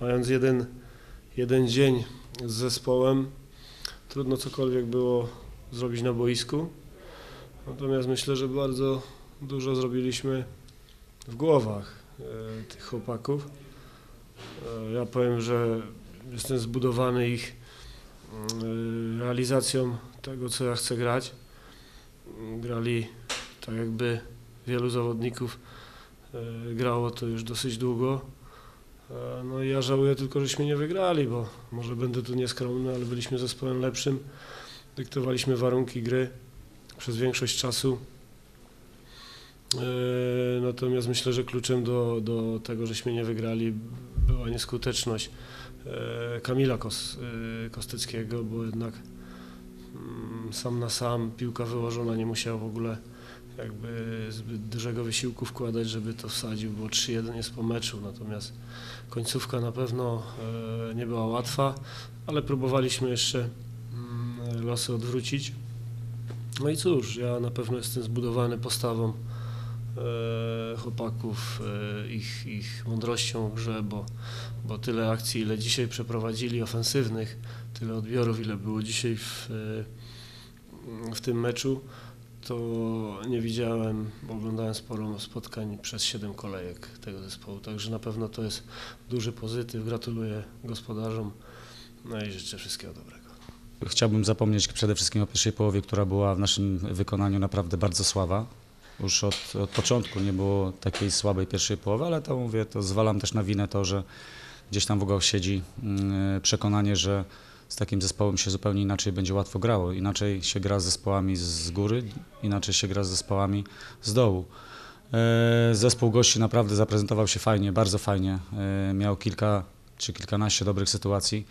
mając jeden, jeden dzień z zespołem, trudno cokolwiek było zrobić na boisku. Natomiast myślę, że bardzo dużo zrobiliśmy w głowach e, tych chłopaków. E, ja powiem, że jestem zbudowany ich mm, realizacją tego, co ja chcę grać. Grali tak jakby wielu zawodników e, grało to już dosyć długo. E, No ja żałuję tylko, żeśmy nie wygrali, bo może będę tu nieskromny, ale byliśmy zespołem lepszym. Dyktowaliśmy warunki gry przez większość czasu. E, Natomiast myślę, że kluczem do, do tego, żeśmy nie wygrali była nieskuteczność e, Kamila Kos, Kostyckiego, bo jednak mm, sam na sam piłka wyłożona nie musiał w ogóle jakby zbyt dużego wysiłku wkładać, żeby to wsadził, bo 3-1 jest po meczu, natomiast końcówka na pewno e, nie była łatwa, ale próbowaliśmy jeszcze mm, losy odwrócić. No i cóż, ja na pewno jestem zbudowany postawą e, chłopaków, e, ich, ich mądrością w grze, bo, bo tyle akcji, ile dzisiaj przeprowadzili ofensywnych, tyle odbiorów, ile było dzisiaj w, w tym meczu, to nie widziałem, bo oglądałem sporo spotkań przez 7 kolejek tego zespołu, także na pewno to jest duży pozytyw. Gratuluję gospodarzom, no i życzę wszystkiego dobrego. Chciałbym zapomnieć przede wszystkim o pierwszej połowie, która była w naszym wykonaniu naprawdę bardzo słaba. Już od, od początku nie było takiej słabej pierwszej połowy, ale to mówię, to zwalam też na winę to, że gdzieś tam w ogóle siedzi mm, przekonanie, że z takim zespołem się zupełnie inaczej będzie łatwo grało. Inaczej się gra z zespołami z góry, inaczej się gra z zespołami z dołu. E, Zespół gości naprawdę zaprezentował się fajnie, bardzo fajnie. E, Miał kilka czy kilkanaście dobrych sytuacji.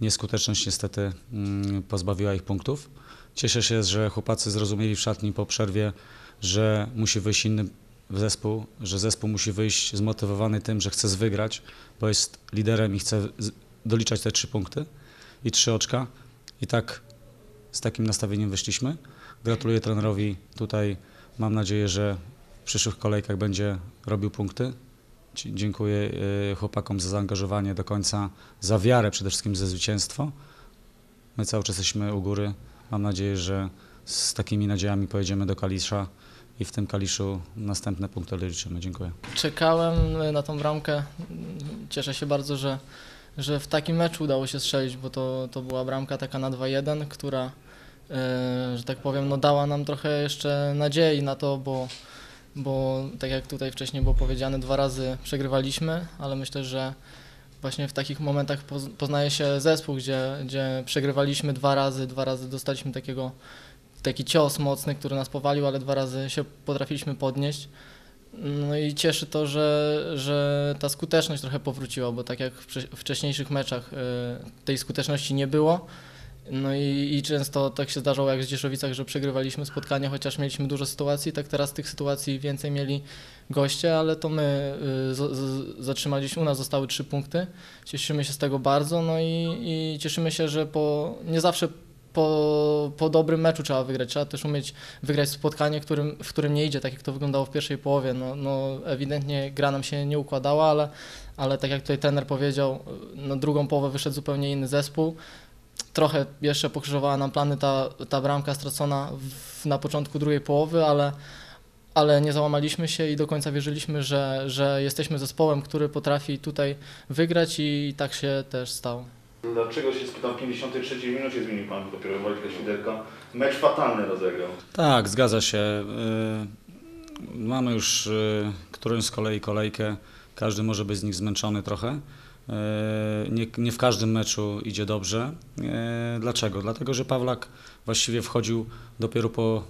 Nieskuteczność niestety mm, pozbawiła ich punktów. Cieszę się, że chłopacy zrozumieli w szatni po przerwie, że musi wyjść inny zespół, że zespół musi wyjść zmotywowany tym, że chce wygrać, bo jest liderem i chce doliczać te trzy punkty i trzy oczka. I tak z takim nastawieniem wyszliśmy. Gratuluję trenerowi tutaj. Mam nadzieję, że w przyszłych kolejkach będzie robił punkty. Dziękuję y, chłopakom za zaangażowanie do końca, za wiarę przede wszystkim, za zwycięstwo. My cały czas jesteśmy u góry. Mam nadzieję, że z takimi nadziejami pojedziemy do Kalisza i w tym Kaliszu następne punkty liczymy. Dziękuję. Czekałem e, na tą bramkę. Cieszę się bardzo, że, że w takim meczu udało się strzelić, bo to, to była bramka taka na 2-1, która, e, że tak powiem, no dała nam trochę jeszcze nadziei na to, bo, bo tak jak tutaj wcześniej było powiedziane, dwa razy przegrywaliśmy, ale myślę, że właśnie w takich momentach poz- poznaje się zespół, gdzie, gdzie przegrywaliśmy dwa razy, dwa razy dostaliśmy takiego, taki cios mocny, który nas powalił, ale dwa razy się potrafiliśmy podnieść. No i cieszy to, że, że ta skuteczność trochę powróciła, bo tak jak w wcze- wcześniejszych meczach y, tej skuteczności nie było. No i, i często tak się zdarzało jak w Dzieszowicach, że przegrywaliśmy spotkania, chociaż mieliśmy dużo sytuacji, tak teraz tych sytuacji więcej mieli goście, ale to my y, z, z, zatrzymaliśmy, u nas zostały trzy punkty. Cieszymy się z tego bardzo, no i, i cieszymy się, że po, nie zawsze po, po dobrym meczu trzeba wygrać. Trzeba też umieć wygrać spotkanie, którym, w którym nie idzie, tak jak to wyglądało w pierwszej połowie. No, no ewidentnie gra nam się nie układała, ale, ale tak jak tutaj trener powiedział, na drugą połowę wyszedł zupełnie inny zespół. Trochę jeszcze pokrzyżowała nam plany ta, ta bramka stracona w, na początku drugiej połowy, ale, ale nie załamaliśmy się i do końca wierzyliśmy, że, że jesteśmy zespołem, który potrafi tutaj wygrać i tak się też stało. Dlaczego się spytam, w 53 minucie zmienił Pan dopiero Wojtka Świderka? Mecz fatalny rozegrał. Tak, zgadza się. Y, Mamy już y, którąś z kolei kolejkę. Każdy może być z nich zmęczony trochę. Y, Nie, nie w każdym meczu idzie dobrze. Dlaczego? Dlatego, że Pawlak właściwie wchodził dopiero po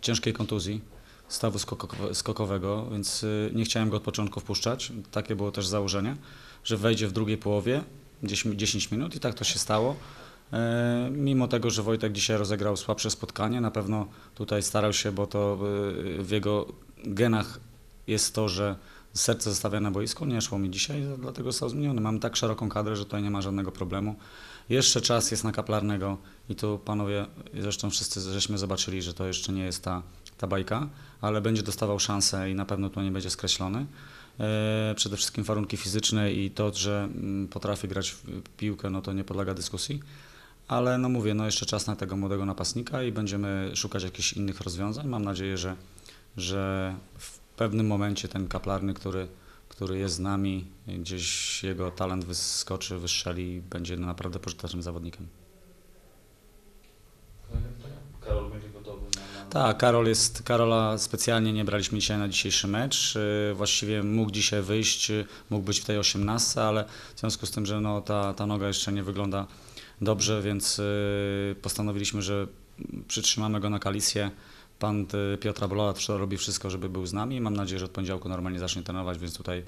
ciężkiej kontuzji stawu skoko- skokowego, więc nie chciałem go od początku wpuszczać. Takie było też założenie, że wejdzie w drugiej połowie, gdzieś 10 minut i tak to się stało. E, Mimo tego, że Wojtek dzisiaj rozegrał słabsze spotkanie, na pewno tutaj starał się, bo to e, w jego genach jest to, że serce zostawia na boisku. Nie szło mi dzisiaj, dlatego został zmieniony. Mam tak szeroką kadrę, że tutaj nie ma żadnego problemu. Jeszcze czas jest na kaplarnego i tu panowie, zresztą wszyscy żeśmy zobaczyli, że to jeszcze nie jest ta, ta bajka, ale będzie dostawał szansę i na pewno tu nie będzie skreślony. E, Przede wszystkim warunki fizyczne i to, że mm, potrafi grać w piłkę, no to nie podlega dyskusji. Ale no mówię, no jeszcze czas na tego młodego napastnika i będziemy szukać jakichś innych rozwiązań. Mam nadzieję, że, że w pewnym momencie ten kaplarny, który, który jest z nami, gdzieś jego talent wyskoczy, wystrzeli i będzie naprawdę pożytecznym zawodnikiem. Karol będzie gotowy na... na... Tak, Karol jest, Karola specjalnie nie braliśmy dzisiaj na dzisiejszy mecz. Yy, Właściwie mógł dzisiaj wyjść, yy, mógł być w tej 18, ale w związku z tym, że no, ta, ta noga jeszcze nie wygląda dobrze, więc yy, postanowiliśmy, że przytrzymamy go na kalicję. Pan y, Piotra Bolola też robi wszystko, żeby był z nami. Mam nadzieję, że od poniedziałku normalnie zacznie trenować, więc tutaj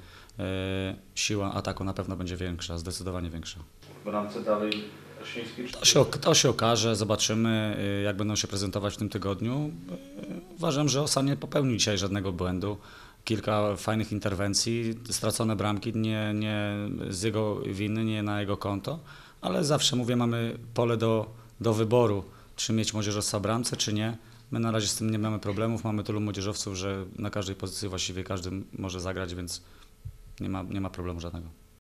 siła ataku na pewno będzie większa, zdecydowanie większa. W bramce dalej. To się, to się okaże, zobaczymy, y, jak będą się prezentować w tym tygodniu. Y, Uważam, że Osa nie popełnił dzisiaj żadnego błędu. Kilka fajnych interwencji, stracone bramki, nie, nie z jego winy, nie na jego konto, ale zawsze mówię, mamy pole do, do wyboru, czy mieć młodzieżowca bramce, czy nie. My na razie z tym nie mamy problemów, mamy tylu młodzieżowców, że na każdej pozycji właściwie każdy może zagrać, więc nie ma, nie ma problemu żadnego.